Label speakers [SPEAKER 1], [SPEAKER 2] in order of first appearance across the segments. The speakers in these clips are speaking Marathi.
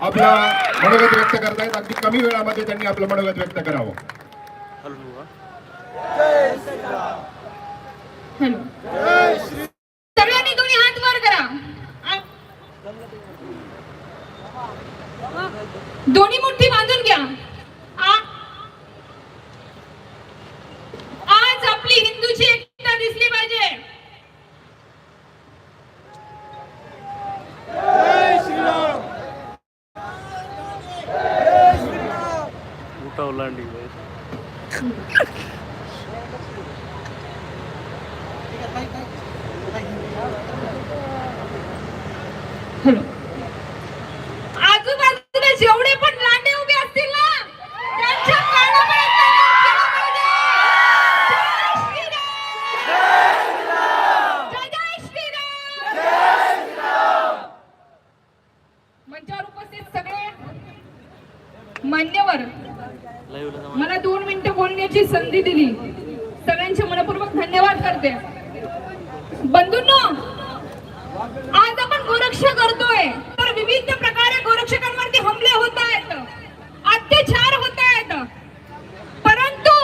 [SPEAKER 1] आपला मनोगत व्यक्त करतायत. अगदी कमी वेळामध्ये त्यांनी आपलं मनोगत व्यक्त करावं.
[SPEAKER 2] हॅलो. सगळ्यांनी दोन्ही हात वर करा. दोन्ही मुठी बांधून घ्या आ- आज आपली हिंदूची एकता दिसली पाहिजे
[SPEAKER 3] मोठा ओलांडी
[SPEAKER 2] हॅलो आजूबाजूला जेवढे पण लांडे उभे असतील ना त्यांच्या कानापर्यंत नाक गेलं पाहिजे. जय श्रीराम! जय श्रीराम! मंचावर उपस्थित सगळे मान्यवर मला दोन मिनिटं बोलण्याची संधी दिली. सगळ्यांचे मनपूर्वक धन्यवाद करते बंधूंनो आज आपण गोरक्षा करतोय तर विविध प्रकारे गोरक्षकांवरती हमले होत आहेत अत्याचार होत आहेत परंतु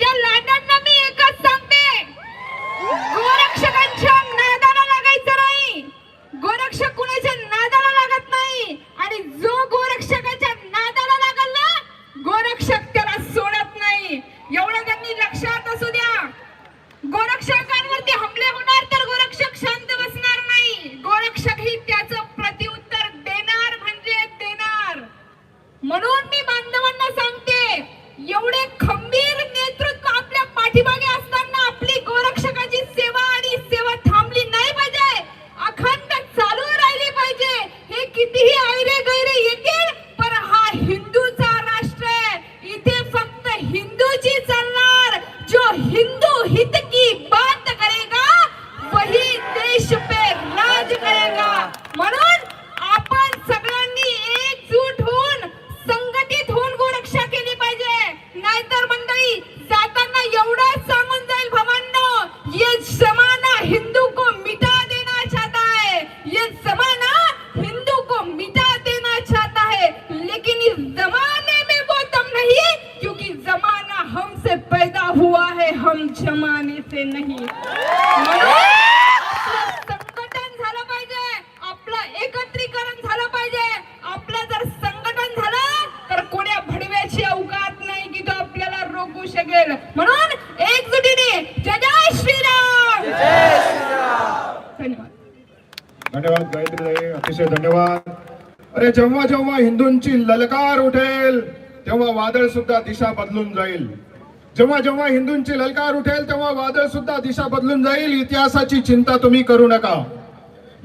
[SPEAKER 2] त्या लाटांना मी एकच सांगते गोरक्षकांच्या नादाला लागायचं नाही गोरक्षक कुणाच्या नादाला लागत नाही आणि जो गोरक्षकाच्या नादाला लागल ना गोरक्षक त्याला सोडत नाही एवढं त्यांनी लक्षात असू द्या गोरक्षकांवरती हमले होणार तर गोरक्षक शांत बसणार नाही गोरक्षक ही त्याचं प्रत्युत्तर देणार म्हणजे देणार म्हणून मी बांधवांना सांगते एवढे खंबीर नेतृत्व आपल्या पाठीमागे असताना आपली गोरक्षकाची सेवा आणि सेवा थांबली नाही पाहिजे अखंड चालू राहिली पाहिजे हे कितीही आयरे गैरे येतील पण हा हिंदूचा राष्ट्र आहे इथे फक्त हिंदूची चालणार जो हिंदू हित की बात करेगा वही देश पे राज करेगा म्हणून आपण सगळ्यांनी एकजूट होऊन संघटित होऊन गोरक्षा केली पाहिजे नाहीतर मंडळी जाताना एवढंच सांगून जाईल भवांनो ये जमाना हिंदू को मिटा देना चाहता है ये जमाना हिंदू को मिटा देना चाहता है लेकिन इस जमाने में वो दम नहीं क्योंकि जमाना हमसे पैदा हुआ है हम जमाने से नहीं म्हणून संघटन झालं पाहिजे आपलं एकत्रीकरण झालं पाहिजे आपलं जर संघटन झालं तर कोण्या भडव्याची अवकात नाही की तो आपल्याला रोखू शकेल म्हणून एकजुटीने जय जय श्रीराम धन्यवाद
[SPEAKER 1] धन्यवाद गायत्री अतिशय धन्यवाद. अरे जेव्हा जेव्हा हिंदूंची ललकार उठेल तेव्हा वादळ सुद्धा दिशा बदलून जाईल. जेव्हा जेव्हा हिंदूंची ललकार उठेल तेव्हा वादळ सुद्धा दिशा बदलून जाईल. इतिहासाची चिंता तुम्ही करू नका.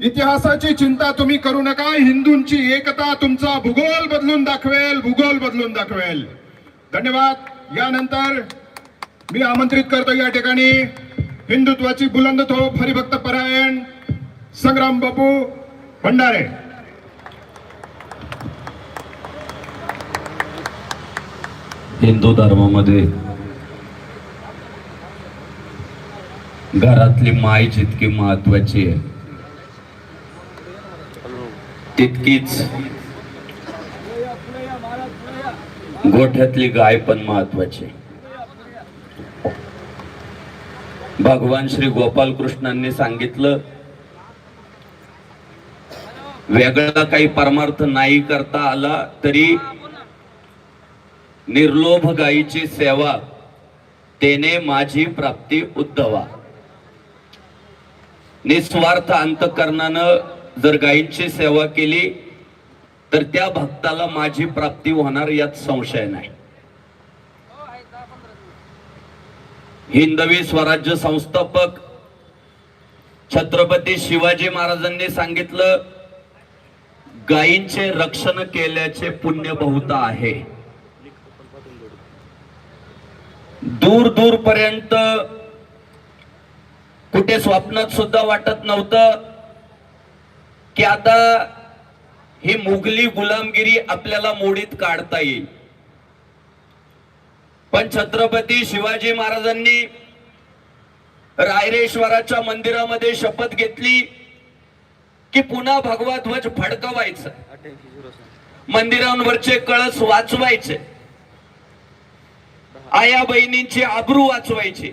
[SPEAKER 1] इतिहासाची चिंता तुम्ही करू नका. हिंदूंची एकता तुमचा भूगोल बदलून दाखवेल भूगोल बदलून दाखवेल. धन्यवाद. यानंतर मी आमंत्रित करतो या ठिकाणी. हिंदुत्वाची बुलंद थोप हरिभक्त परायण. संग्राम बापू भंडारे.
[SPEAKER 4] हिंदू धर्मामध्ये घरातली माय जितकी महत्वाची आहे. तितकीच गोठ्यातली गाय पण महत्वाची भगवान श्री गोपाल कृष्णांनी सांगितलं वेगळा काही परमार्थ नाही करता आला तरी निर्लोभ गायीची सेवा तेने माझी प्राप्ती उद्धवा. निस्वार्थ अंतकरणानं जर गायींची सेवा केली तर त्या भक्ताला माझी प्राप्ती होणार यात संशय नाही. हिंदवी स्वराज्य संस्थापक छत्रपती शिवाजी महाराजांनी सांगितलं गायींचे रक्षण केल्याचे पुण्य बहुत आहे. दूर दूर पर्यंत कुठे स्वप्नात सुद्धा वाटत नव्हतं की आता ही मुघली गुलामगिरी आपल्याला मोडीत काढता येईल. पण छत्रपती शिवाजी महाराजांनी रायरेश्वराच्या मंदिरामध्ये शपथ घेतली. की पुन्हा भगवा ध्वज फडकवायचं. मंदिरांवरचे कळस वाचवायचे. आया बहिणींची आबरू वाचवायची.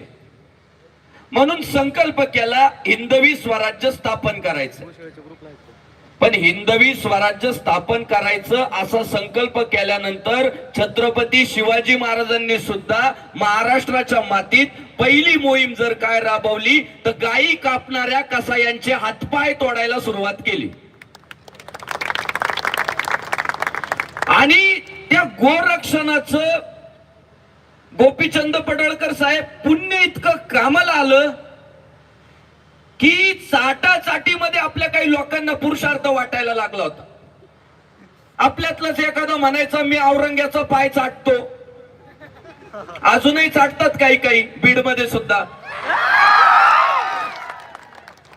[SPEAKER 4] म्हणून संकल्प केला हिंदवी स्वराज्य स्थापन करायचं. पण हिंदवी स्वराज्य स्थापन करायचं असा संकल्प केल्यानंतर छत्रपती शिवाजी महाराजांनी सुद्धा महाराष्ट्राच्या मातीत पहिली मोहीम जर काय राबवली तर गायी कापणाऱ्या कसायांचे हातपाय तोडायला सुरुवात केली. आणि त्या गोरक्षणाचं गोपीचंद पडळकर साहेब पुण्य इतकं कामाला आलं की चाटाचाटीमध्ये आपल्या काही लोकांना पुरुषार्थ वाटायला लागला होता. आपल्यातलंच एखादा म्हणायचा मी औरंग्याचा पाय चाटतो. अजूनही चाटतात काही काही बीडमध्ये सुद्धा.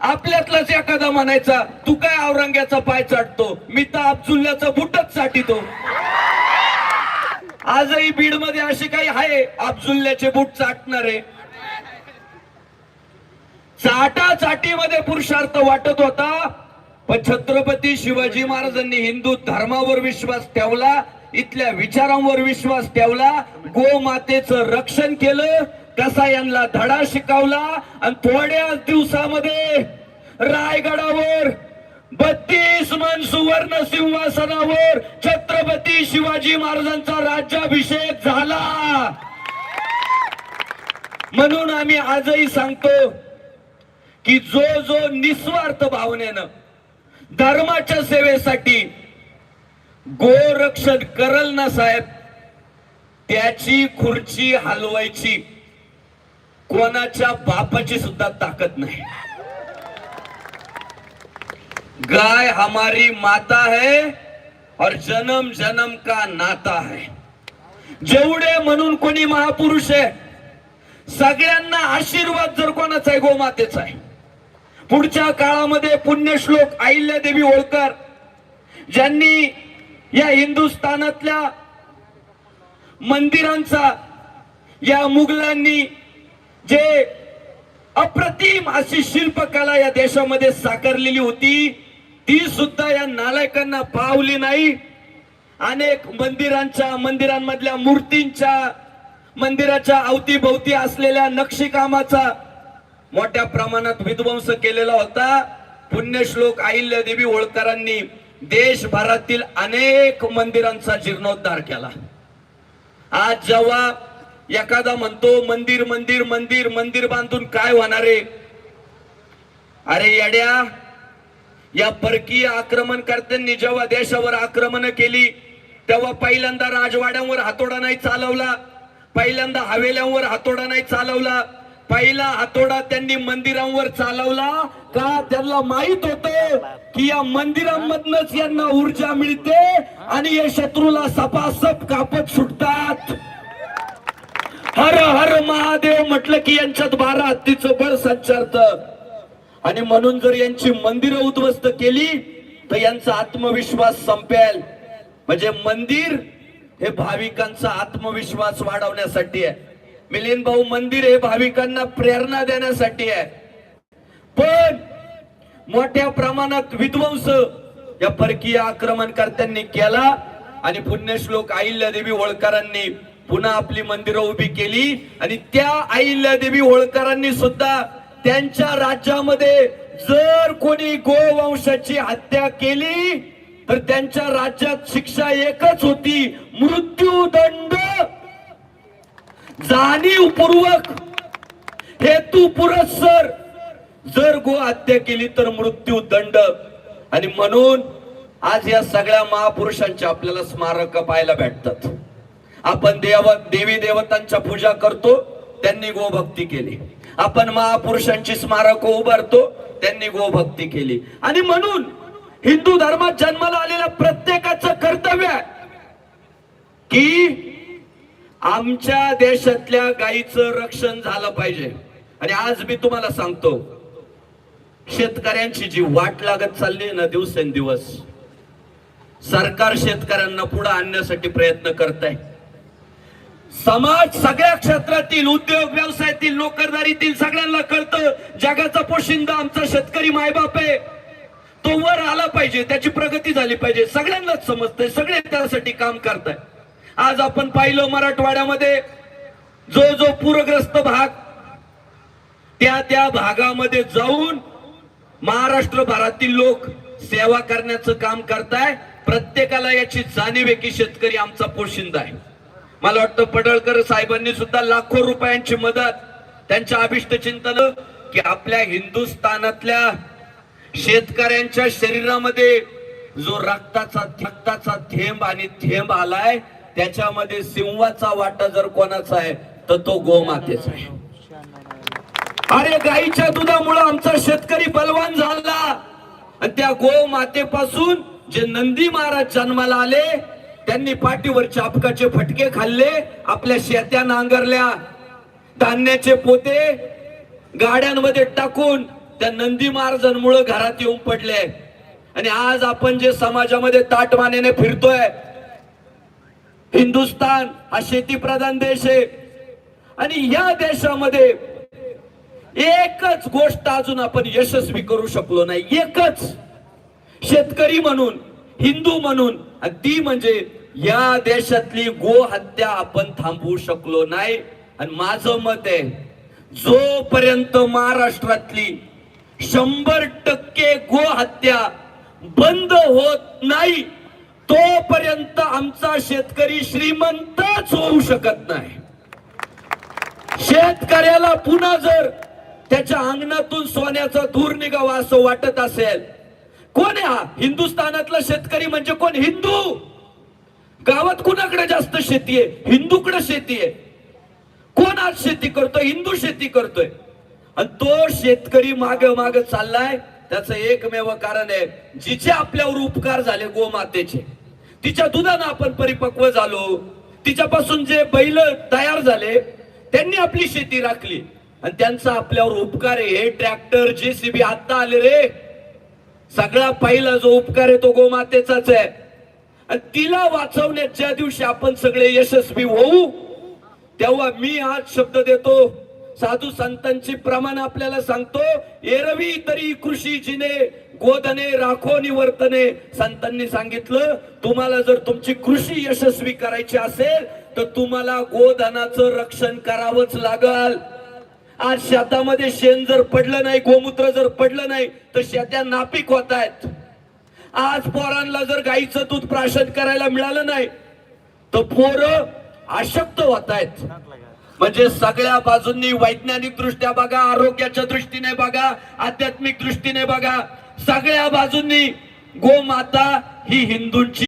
[SPEAKER 4] आपल्यातलाच एखादा म्हणायचा तू काय औरंग्याचा पाय चाटतो? मी तर अब्दुल्ल्याचा बुटच चाटितो. आजही बीडमध्ये असे काही आहे अब्दुल्ल्याचे बूट चाटणारे. चाटाचाटीमध्ये पुरुषार्थ वाटत होता पण छत्रपती शिवाजी महाराजांनी हिंदू धर्मावर विश्वास ठेवला इथल्या विचारांवर विश्वास ठेवला गोमातेचं रक्षण केलं कसा यांना धडा शिकवला आणि थोड्याच दिवसामध्ये रायगडावर बत्तीस मन सुवर्ण सिंहासनावर छत्रपती शिवाजी महाराजांचा राज्याभिषेक झाला. म्हणून आम्ही आजही सांगतो की जो जो निस्वार्थ भावनेनं धर्माच्या सेवेसाठी गोरक्षण करल ना साहेब त्याची खुर्ची हलवायची कोणाच्या बापाची सुद्धा ताकद नाही. गाय हमारी माता है और जन्म जन्म का नाता है. जेवढे म्हणून कोणी महापुरुष आहे सगळ्यांना आशीर्वाद जर कोणाचा आहे गोमातेचा आहे. पुढच्या काळामध्ये पुण्यश्लोक अहिल्यादेवी होळकर ज्यांनी या हिंदुस्थानातल्या मंदिरांचा या मुघलांनी जे अप्रतिम अशी शिल्पकला या देशामध्ये साकारलेली होती ती सुद्धा या नालायकांना पावली नाही. अनेक मंदिरांच्या मंदिरांमधल्या मूर्तींच्या मंदिराच्या अवतीभोवती असलेल्या नक्षीकामाचा मोठ्या प्रमाणात विध्वंस केलेला होता. पुण्यश्लोक अहिल्या देवी होळकरांनी देशभरातील अनेक मंदिरांचा जीर्णोद्धार केला. आज जेव्हा एखादा म्हणतो मंदिर मंदिर मंदिर मंदिर बांधून काय होणार आहे? अरे येड्या या परकीय आक्रमणकर्त्यांनी जेव्हा देशावर आक्रमण केली तेव्हा पहिल्यांदा राजवाड्यांवर हातोडा नाही चालवला पहिल्यांदा हवेल्यांवर हातोडा नाही चालवला पहिला हातोडा त्यांनी मंदिरांवर चालवला का त्यांना माहीत होत की या मंदिरांमधनच यांना ऊर्जा मिळते आणि या शत्रूला सपासप कापत सुटतात. हर हर महादेव म्हटलं की यांच्यात बारा हत्तीचं बळ संचारत. आणि म्हणून जर यांची मंदिरं उद्ध्वस्त केली तर यांचा आत्मविश्वास संपेल. म्हणजे मंदिर हे भाविकांचा आत्मविश्वास वाढवण्यासाठी आहे. मिलिंद भाऊ मंदिर हे भाविकांना प्रेरणा देण्यासाठी आहे. पण मोठ्या प्रमाणात विध्वंस या परकीय आक्रमणकर्त्यांनी केला आणि पुण्यश्लोक अहिल्यादेवी होळकरांनी पुन्हा आपली मंदिरं उभी केली आणि त्या अहिल्यादेवी होळकरांनी सुद्धा त्यांच्या राज्यामध्ये जर कोणी गोवंशाची हत्या केली तर त्यांच्या राज्यात शिक्षा एकच होती मृत्यूदंड जाणीवपूर्वक हेतू पुरस्सर जर गो हत्या केली तर मृत्यू दंड. आणि म्हणून आज या सगळ्या महापुरुषांच्या आपल्याला स्मारक पाहायला भेटतात. आपण देव देवी देवतांच्या पूजा करतो त्यांनी गोभक्ती केली. आपण महापुरुषांची स्मारक उभारतो त्यांनी गोभक्ती केली. आणि म्हणून हिंदू धर्मात जन्माला आलेल्या प्रत्येकाचं कर्तव्य आहे की आमच्या देशातल्या गायीचं रक्षण झालं पाहिजे. आणि आज मी तुम्हाला सांगतो शेतकऱ्यांची जी वाट लागत चालली ना दिवसेंदिवस सरकार शेतकऱ्यांना पुढे आणण्यासाठी प्रयत्न करत आहे समाज सगळ्या क्षेत्रातील उद्योग व्यवसायातील नोकरदारीतील सगळ्यांना कळतं जगाचा पोशिंदा आमचा शेतकरी मायबाप आहे. तो वर आला पाहिजे त्याची प्रगती झाली पाहिजे. सगळ्यांनाच समजतंय सगळे त्यासाठी काम करताय आज आपण पाहिलं मराठवाड्यामध्ये जो जो पूरग्रस्त भाग त्या त्या भागामध्ये जाऊन महाराष्ट्रभरातील लोक सेवा करण्याचं काम करताय. प्रत्येकाला याची जाणीव आहे की शेतकरी आमचा पोशिंदा आहे. मला वाटतं पडळकर साहेबांनी सुद्धा लाखो रुपयांची मदत त्यांच्या अभिष्ट चिंतन की आपल्या हिंदुस्थानातल्या शेतकऱ्यांच्या शरीरामध्ये जो रक्ताचा रक्ताचा थेंब आणि थेंब आलाय त्याच्यामध्ये सिंहाचा वाटा जर कोणाचा आहे तर तो गोमातेचा आहे. अरे गाईच्या दुधामुळे आमचा शेतकरी बलवान झाला. आणि त्या गोमातेपासून जे नंदी महाराज जन्माला आले त्यांनी पाठीवर चापकाचे फटके खाल्ले आपल्या शेत्या नांगरल्या धान्याचे पोते गाड्यांमध्ये टाकून त्या नंदी महाराजांमुळे घरात येऊन पडले. आणि आज आपण जे समाजामध्ये ताटमानेने फिरतोय हिंदुस्तान हा शेतीप्रधान देश आहे. आणि या देशामध्ये एकच गोष्ट अजून आपण यशस्वी करू शकलो नाही. एकच. शेतकरी म्हणून हिंदू म्हणून ती म्हणजे या देशातली गोहत्या आपण थांबवू शकलो नाही. आणि माझं मत आहे जोपर्यंत महाराष्ट्रातली शंभर टक्के गोहत्या बंद होत नाही तोपर्यंत आमचा शेतकरी श्रीमंतच होऊ शकत नाही. शेतकऱ्याला पुन्हा जर त्याच्या अंगणातून सोन्याचा धूर निघावा असं वाटत असेल कोण हा? हिंदुस्थानातला शेतकरी म्हणजे कोण? हिंदू. गावात कुणाकडे जास्त शेती आहे? हिंदूकडे शेती आहे. कोण आज शेती करतोय? हिंदू शेती करतोय. आणि तो शेतकरी माग माग चाललाय. त्याचं एकमेव कारण आहे जिचे आपल्यावर उपकार झाले गोमातेचे. तिच्या दुधानं आपण परिपक्व झालो. तिच्यापासून जे बैल तयार झाले त्यांनी आपली शेती राखली. आणि त्यांचा आपल्यावर उपकार आहे. हे ट्रॅक्टर जेसीबी आता आले रे. सगळा पहिला जो उपकार आहे तो गोमातेचाच आहे. आणि तिला वाचवण्याच्या दिवशी आपण सगळे यशस्वी होऊ. तेव्हा मी आज शब्द देतो. साधू संतांची प्रमाण आपल्याला सांगतो. एरवी तरी कृषी जिने गोधने राखो निवर्तने संतांनी सांगितलं तुम्हाला जर तुमची कृषी यशस्वी करायची असेल तर तुम्हाला गोधनाचं रक्षण करावंच लागल. आज शेतामध्ये शेण जर पडलं नाही गोमूत्र जर पडलं नाही तर शेत्या नापीक होत आहेत. आज पोरांना जर गाईचं दूध प्राशन करायला मिळालं नाही तर पोरं अशक्त होत आहेत. म्हणजे सगळ्या बाजूंनी वैज्ञानिक दृष्ट्या बघा आरोग्याच्या दृष्टीने बघा आध्यात्मिक दृष्टीने बघा सगळ्या बाजूंनी गोमाता ही हिंदूंची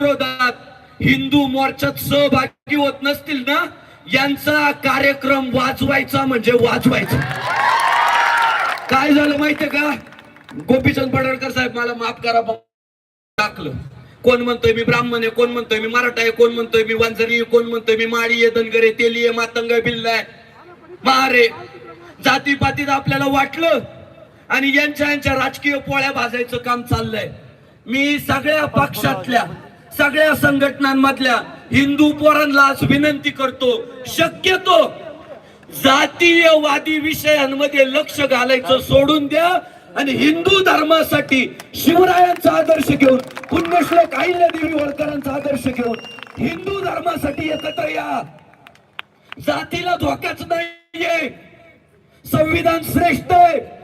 [SPEAKER 4] विरोधात हिंदू मोर्चात सहभागी होत नसतील ना यांचा कार्यक्रम वाजवायचा म्हणजे वाजवायचा. काय झालं माहितीये का? गोपीचंद पडळकर साहेब मला माफ करा टाकलं. कोण म्हणतोय मी ब्राह्मण आहे कोण म्हणतोय मी मराठा आहे कोण म्हणतोय मी वांजरी कोण म्हणतोय मी माळी आहे धनगर आहे तेली आहे मातंग बिल्लाय मारे जाती पातीत आपल्याला वाटलं आणि यांच्या यांच्या राजकीय पोळ्या भाजायचं काम चाललंय. मी सगळ्या पक्षातल्या सगळ्या संघटनांमधल्या हिंदू पोरांना आज विनंती करतो शक्यतो जातीयवादी विषयांमध्ये लक्ष घालायचं सोडून द्या आणि हिंदू धर्मासाठी शिवरायांचा आदर्श घेऊन पुण्यश्लोक देवी होळकरांचा आदर्श घेऊन हिंदू धर्मासाठी एकत्र या. जातीला धोकाच नाहीये. संविधान श्रेष्ठ आहे.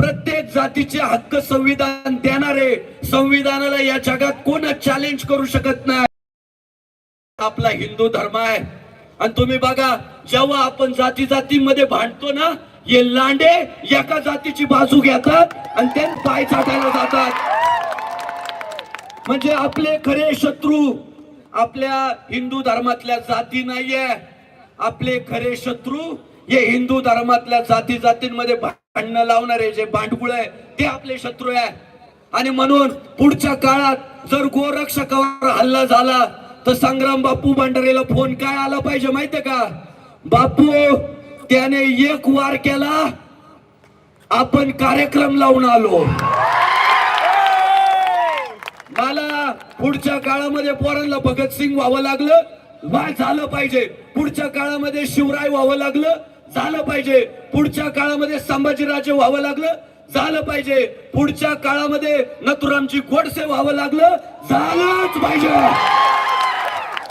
[SPEAKER 4] प्रत्येक जातीचे हक्क संविधान देणारे संविधानाला या जगात कोणच चॅलेंज करू शकत नाही? आपला हिंदू धर्म आहे. आणि तुम्ही बघा जेव्हा आपण जाती जातीमध्ये भांडतो ना हे लांडे एका जातीची बाजू घेतात आणि ते पाय चाटायला जातात. म्हणजे आपले खरे शत्रू आपल्या हिंदू धर्मातल्या जाती नाहीये. आपले खरे शत्रू हे हिंदू धर्मातल्या जाती जातींमध्ये भांडणं लावणारे जे बांडगुळ आहे ते आपले शत्रू आहे. आणि म्हणून पुढच्या काळात जर गोरक्षकावर हल्ला झाला तर संग्राम बापू भांडारेला फोन काय आला पाहिजे माहितीये का? बापू त्याने एक वार केला आपण कार्यक्रम लावून आलो. मला पुढच्या काळामध्ये पोरांना भगतसिंग व्हावं लागलं वा झालं पाहिजे. पुढच्या काळामध्ये शिवराय व्हावं लागलं झालं पाहिजे. पुढच्या काळामध्ये संभाजीराजे व्हावं लागलं. झालं पाहिजे. पुढच्या काळामध्ये नथुरामची गोडसे व्हावं लागलं. झालंच पाहिजे.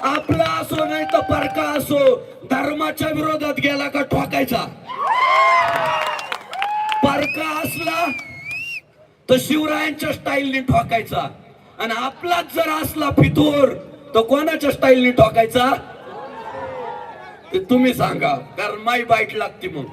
[SPEAKER 4] आपला असो नाही तर परका असो. धर्माच्या विरोधात गेला का ठोकायचा? परका असला तर शिवरायांच्या स्टाईलने ठोकायचा. आणि आपलाच जर असला फितूर तर कोणाच्या स्टाईलने ठोकायचा? ते तुम्ही सांगा कारण माई बाईट लागते मग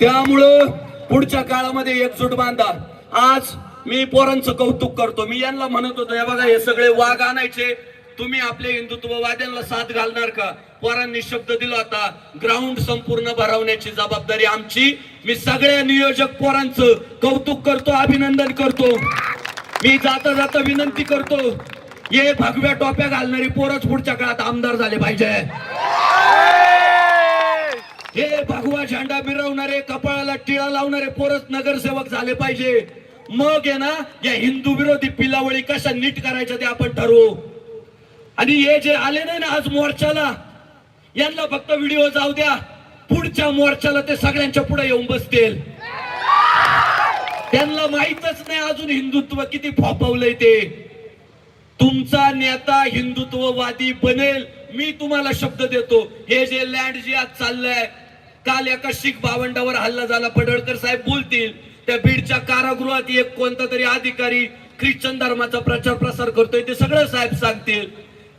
[SPEAKER 4] त्यामुळं पुढच्या काळामध्ये एकजूट बांधा. आज मी पोरांचं कौतुक करतो. मी यांना म्हणत होतो हे बघा हे सगळे वाघ आणायचे. तुम्ही आपले हिंदुत्ववाद्यांना साथ घालणार का? पोरांनी शब्द दिला होता ग्राउंड संपूर्ण भरवण्याची जबाबदारी आमची. मी सगळ्या नियोजक पोरांचं कौतुक करतो अभिनंदन करतो. मी जाता जाता विनंती करतो हे भगव्या टोप्या घालणारी पोरच पुढच्या काळात आमदार झाले पाहिजे. हे भगवा झेंडा मिरवणारे कपाळाला टिळा लावणारे पोरच नगरसेवक झाले पाहिजे. मग आहे ना या हिंदू विरोधी पिलावळी कशा नीट करायच्या ते आपण ठरवू. आणि हे जे आले नाही ना आज मोर्चाला यांना फक्त व्हिडिओ जाऊ द्या. पुढच्या मोर्चाला ते सगळ्यांच्या पुढे येऊन बसतील. त्यांना माहीतच नाही अजून हिंदुत्व किती फोपवलंय ते. तुमचा नेता हिंदुत्ववादी बनेल मी तुम्हाला शब्द देतो. हे जे लँड जे आज चाललंय काल एका शीख भावंडावर हल्ला झाला पडळकर साहेब बोलतील त्या बीडच्या कारागृहात एक कोणता तरी अधिकारी ख्रिश्चन धर्माचा प्रचार प्रसार करतोय ते सगळं साहेब सांगतील.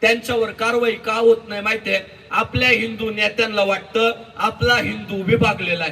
[SPEAKER 4] त्यांच्यावर कारवाई का होत नाही माहितीये? आपल्या हिंदू नेत्यांना वाटतं आपला हिंदू विभागलेला आहे.